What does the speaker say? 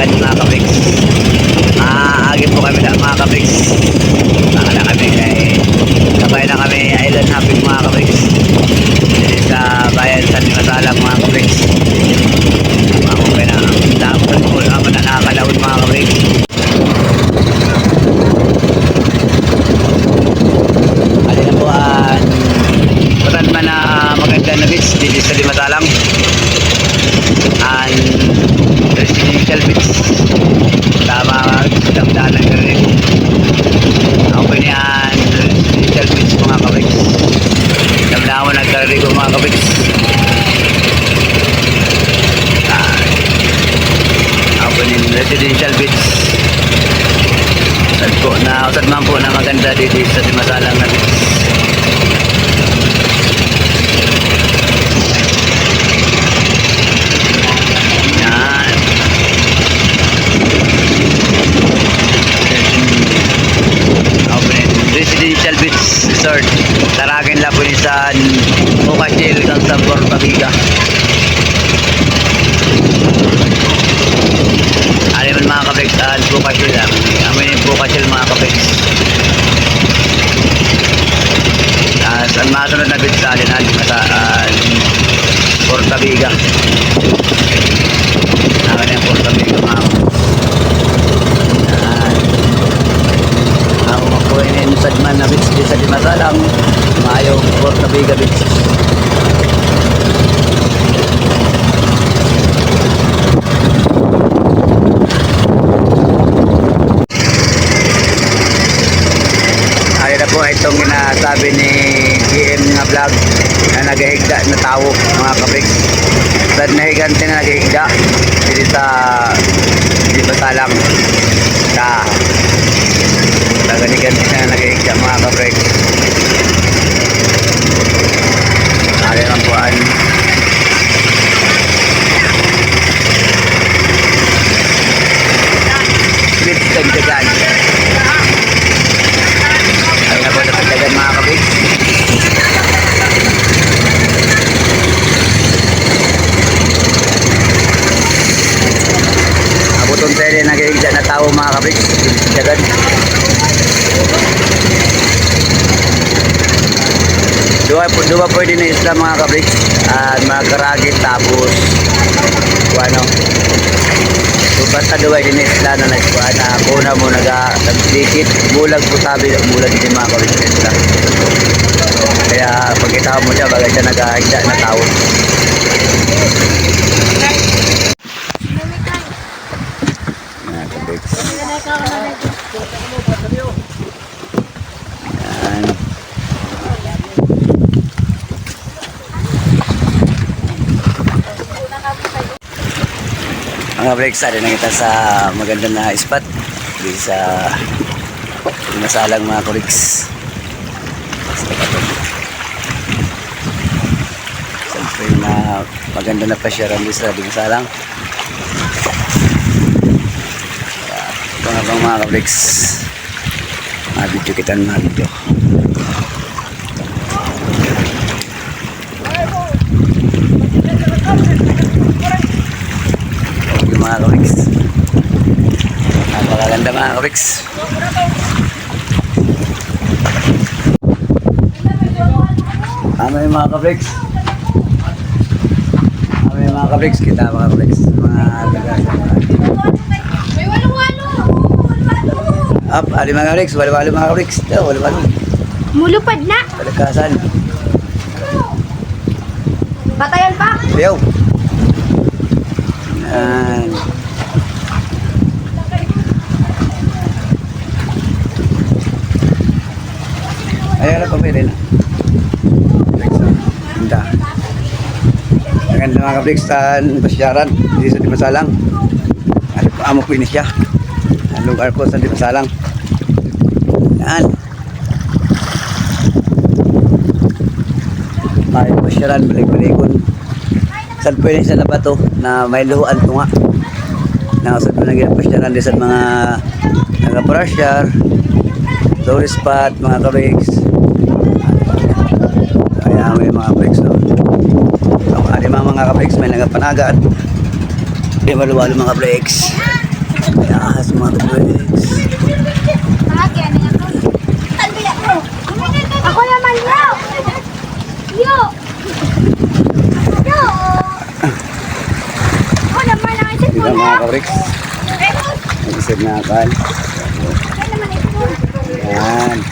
dahil mga kabix. Maaagi po kami na mga kabix. Baka na kami kay sabay na kami island hopping mga kabix. Sa bayan sa Nimasalang mga kabix. Ako kay na dapat po ako na nakakalaon mga kabix. Alin na po ah, na ah, maganda na beach dito sa Limasalang and mga kabiks. Damdahan mo nagkarigo mga kabiks. Ako niyan, residential beach. Usad po na, usad man po na maganda dito sa Dimasalang na beach. Yan. Open Residential Beach Resort. Taragin lang po sa Bukashil kang sa Porta Viga. Ano man mga kabex, uh, Bukashil lang. Amin yung Bukashil mga kabex. Uh, sa mga sunod na beach sa alin, alin, sa uh, Porta Viga. Akin yung Porta Viga mga kabex. Yan. Ako makuinin sa man na beach di sa Dimasalang. Maayo Porta Viga Beach. Po itong ginasabi ni GM nga vlog na nagahigda na tao mga kabrik. Sa nahigante na nagahigda dito sa di ba salang sa naganigante na nagahigda mga kabrik. Ayun lang po an Split dagdagan. Ayun na po sa dagdagan mga kabrik. Abuton tayo rin nagigda na tao mga kabrik. Dagdagan. Dua dua pwede na isla mga kabrik. At mga karagit tapos ano. So basta dua din na isla na nagkuha na kuna mo naga nagdikit bulag po sabi bulag din mga kabrik na isla. Kaya pagkita mo siya bagay siya nagahigda na tao. Mga breaks, ari na kita sa magandang na spot dito sa masalang mga kuriks. Siyempre na maganda na pasyaran dito sa Dimasalang. Kaya, Ito nga bang mga kabriks. Mga video kita mga video. Mga kawiks napakaganda mga kawiks ano yung mga kawiks ano yung mga kawiks kita mga kawiks mga taga May walo-walo! up ali mga kawiks walo-walo mga kawiks walo-walo Mulupad na! kalakasan Batayan pa! Ayaw. Yan. Ayaw na pamili na. Ganda. Maganda mga kablikstan, pasyaran, hindi sa Dimasalang. Ano po, amo po ini siya. Ang lugar ko sa Dimasalang. Yan. May pasyaran, balik-balikon. Saan pwede sa nabato na may luhuan ko nga. Nakasad ko na ginapasyaran din sa mga nag-prasyar, tourist spot, mga kabigs. Kaya may mga kabigs no. So, ano mga mga kabigs, may nagapanagat. May maluwalo mga kabigs. Kaya mga kabigs. Kaurix. Ang isip na kan. Ayan.